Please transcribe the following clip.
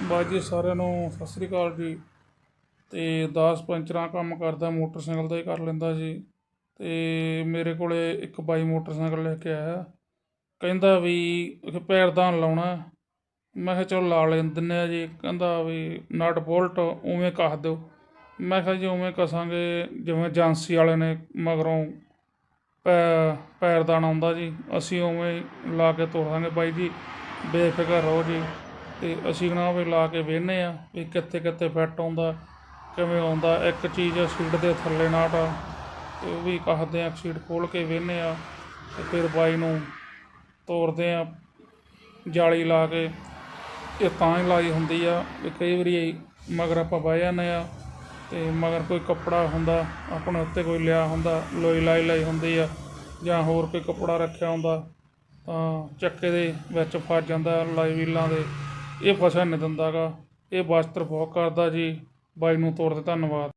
ਬਾਈ ਜੀ ਸਾਰਿਆਂ ਨੂੰ ਸਤਿ ਸ੍ਰੀ ਅਕਾਲ ਜੀ। ਤੇ 10 ਪੰਚਰਾਂ ਕੰਮ ਕਰਦਾ, ਮੋਟਰਸਾਈਕਲ ਦਾ ਹੀ ਕਰ ਲੈਂਦਾ ਜੀ ਤੇ ਮੇਰੇ ਕੋਲੇ ਇੱਕ ਬਾਈ ਮੋਟਰਸਾਈਕਲ ਲੈ ਕੇ ਆਇਆ। ਕਹਿੰਦਾ ਵੀ ਪੈਰਦਾਨ ਲਾਉਣਾ। ਮੈਂ ਕਿਹਾ ਚਲੋ ਲਾ ਲੈਣ ਦਿੰਦੇ ਆ ਜੀ। ਕਹਿੰਦਾ ਵੀ ਨਟ ਬੋਲਟ ਉਵੇਂ ਕੱਸ ਦਿਓ। ਮੈਂ ਕਿਹਾ ਜੀ ਉਵੇਂ ਕਸਾਂਗੇ, ਜਿਵੇਂ ਏਜੰਸੀ ਵਾਲੇ ਨੇ ਮਗਰੋਂ ਪੈ ਪੈਰਦਾਨ ਆਉਂਦਾ ਜੀ। ਅਸੀਂ ਉਵੇਂ ਲਾ ਕੇ ਤੋੜ ਬਾਈ ਜੀ। ਬੇਫਿਕਰ ਰਹੋ ਜੀ। ਅਤੇ ਅਸੀਂ ਨਾ ਵੀ ਲਾ ਕੇ ਵੇਖਦੇ ਹਾਂ ਵੀ ਕਿੱਥੇ ਕਿੱਥੇ ਫਿੱਟ ਆਉਂਦਾ, ਕਿਵੇਂ ਆਉਂਦਾ, ਇੱਕ ਚੀਜ਼ ਸੀਟ ਦੇ ਥੱਲੇ ਨਾਟ ਆ ਅਤੇ ਉਹ ਵੀ ਕੱਸਦੇ ਆ ਸੀਟ ਖੋਲ੍ਹ ਕੇ ਵੇਖਦੇ ਹਾਂ ਅਤੇ ਫਿਰ ਬਾਈ ਨੂੰ ਤੋਰਦੇ ਹਾਂ, ਜਾਲੀ ਲਾ ਕੇ। ਇਹ ਤਾਂ ਹੀ ਲਾਈ ਹੁੰਦੀ ਆ ਵੀ ਕਈ ਵਾਰੀ ਮਗਰ ਆਪਾਂ ਬਹਿ ਜਾਂਦੇ ਆ ਅਤੇ ਮਗਰ ਕੋਈ ਕੱਪੜਾ ਹੁੰਦਾ, ਆਪਣੇ ਉੱਤੇ ਕੋਈ ਲਿਆ ਹੁੰਦਾ, ਲੋਈ ਲਾਈ ਲਾਈ ਹੁੰਦੀ ਆ ਜਾਂ ਹੋਰ ਕੋਈ ਕੱਪੜਾ ਰੱਖਿਆ ਹੁੰਦਾ ਤਾਂ ਚੱਕੇ ਦੇ ਵਿੱਚ ਫਸ ਜਾਂਦਾ ਲਾਈ ਵੀਲਾਂ ਦੇ। ਇਹ ਫਸਣ ਨਹੀਂ ਦਿੰਦਾ ਗਾ। ਇਹ ਬਸਤਰ ਬਹੁਤ ਕਰਦਾ ਜੀ। ਬਾਈ ਨੂੰ ਤੋੜ 'ਤੇ ਧੰਨਵਾਦ।